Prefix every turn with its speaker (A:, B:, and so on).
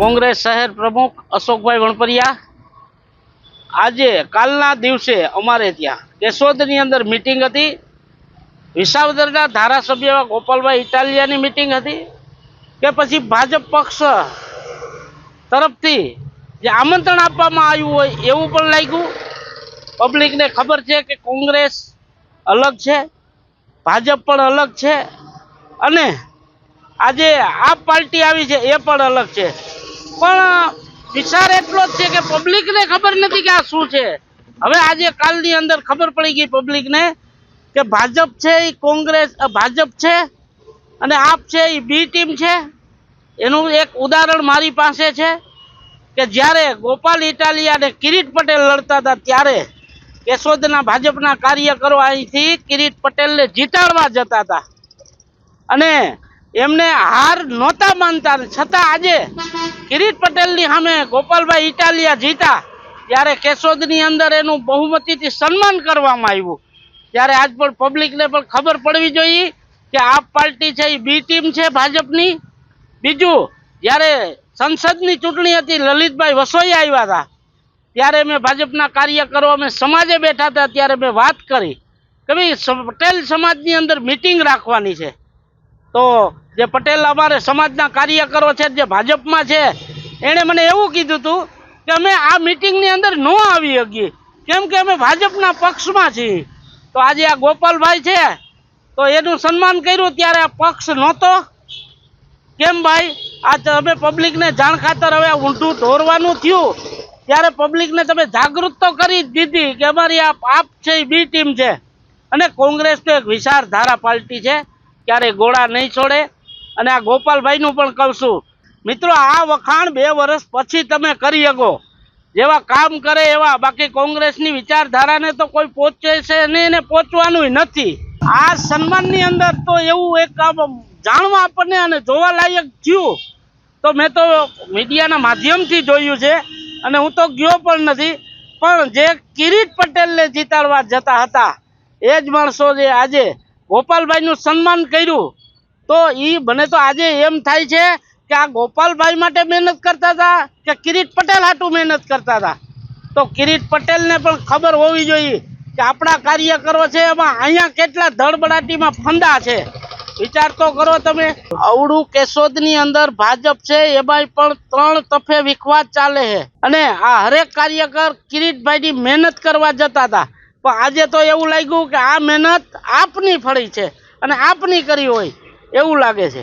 A: કોંગ્રેસ શહેર પ્રમુખ અશોકભાઈ વણપરિયા આજે કાલના દિવસે અમારે ત્યાં કેશોદની અંદર મિટિંગ હતી. વિસાવદરના ધારાસભ્ય ગોપાલભાઈ ઇટાલિયાની મિટિંગ હતી કે પછી ભાજપ પક્ષ તરફથી જે આમંત્રણ આપવામાં આવ્યું હોય એવું પણ લાગ્યું. પબ્લિકને ખબર છે કે કોંગ્રેસ અલગ છે, ભાજપ પણ અલગ છે અને આજે આ પાર્ટી આવી છે એ પણ અલગ છે. પણ વિચાર એટલો જ છે કે પબ્લિકને ખબર નથી કે આ શું છે. હવે આજે કાલની અંદર ખબર પડી ગઈ પબ્લિકને કે ભાજપ છે એ કોંગ્રેસ ભાજપ છે અને આપ છે એ બી ટીમ છે. એનું એક ઉદાહરણ મારી પાસે છે કે જ્યારે ગોપાલ ઇટાલિયા અને કિરીટ પટેલ લડતા હતા ત્યારે કેશોદના ભાજપના કાર્યકરો અહીંથી કિરીટ પટેલને જીતાડવા જતા હતા. અને એમને હાર નહોતા માનતા. છતાં આજે કિરીટ પટેલની સામે ગોપાલભાઈ ઇટાલિયા જીતા, ત્યારે કેશોદની અંદર એનું બહુમતીથી સન્માન કરવામાં આવ્યું. ત્યારે આજ પણ પબ્લિકને પણ ખબર પડવી જોઈએ કે આ પાર્ટી છે, એ બી ટીમ છે ભાજપની. બીજું, જ્યારે સંસદની ચૂંટણી હતી, લલિતભાઈ વસોઈ આવ્યા હતા, ત્યારે મેં ભાજપના કાર્યકરો, અમે સમાજે બેઠા હતા, ત્યારે મેં વાત કરી. કે ભાઈ પટેલ સમાજની અંદર મિટિંગ રાખવાની છે. તો જે પટેલ અમારે સમાજના કાર્યકરો છે, જે ભાજપમાં છે, એણે મને એવું કીધું હતું કે અમે આ મિટિંગની અંદર ન આવી શકીએ. કેમ કે અમે ભાજપના પક્ષમાં છીએ. તો આજે આ ગોપાલભાઈ છે, તો એનું સન્માન કર્યું ત્યારે આ પક્ષ નહોતો. કેમ ભાઈ? આ તમે પબ્લિકને જાણ ખાતર હવે ઊંધું ઢોરવાનું થયું. ત્યારે પબ્લિકને તમે જાગૃત તો કરી દીધી કે અમારી આ આપ છે, એ બી ટીમ છે. અને કોંગ્રેસ તો એક ધારા પાર્ટી છે. ક્યારે ગોળા નહીં છોડે. અને આ ગોપાલભાઈનું પણ કહું છું, મિત્રો, આ વખાણ બે વર્ષ પછી તમે કરી શકો. જેવા કામ કરે એવા, બાકી કોંગ્રેસની વિચારધારાને તો કોઈ પહોંચે છે નહીં, એને પહોંચવાનું નથી. આ સન્માનની અંદર તો એવું એક જાણવા આપણને અને જોવા લાયક થયું. તો મેં તો મીડિયાના માધ્યમથી જોયું છે અને હું તો ગયો પણ નથી. પણ જે કિરીટ પટેલને જીતાડવા જતા હતા, એ જ માણસો જે આજે ગોપાલભાઈનું સન્માન કર્યું. તો એ મને તો આજે એમ થાય છે કે આ ગોપાલભાઈ માટે મહેનત કરતા હતા કે કિરીટ પટેલ હાટું મહેનત કરતા હતા? તો કિરીટ પટેલને પણ ખબર હોવી જોઈએ કે આપણા કાર્યકરો છે એમાં અહીંયા કેટલા ધડબડાટીમાં ફંદા છે. વિચાર તો કરો તમે. અવડું કેશોદની અંદર ભાજપ છે, એમાંય પણ ત્રણ તફે વિખવાદ ચાલે છે. અને આ હરેક કાર્યકર કિરીટભાઈની મહેનત કરવા જતા હતા. પણ આજે તો એવું લાગ્યું કે આ મહેનત આપની ફળી છે અને આપની કરી હોય એવું લાગે છે.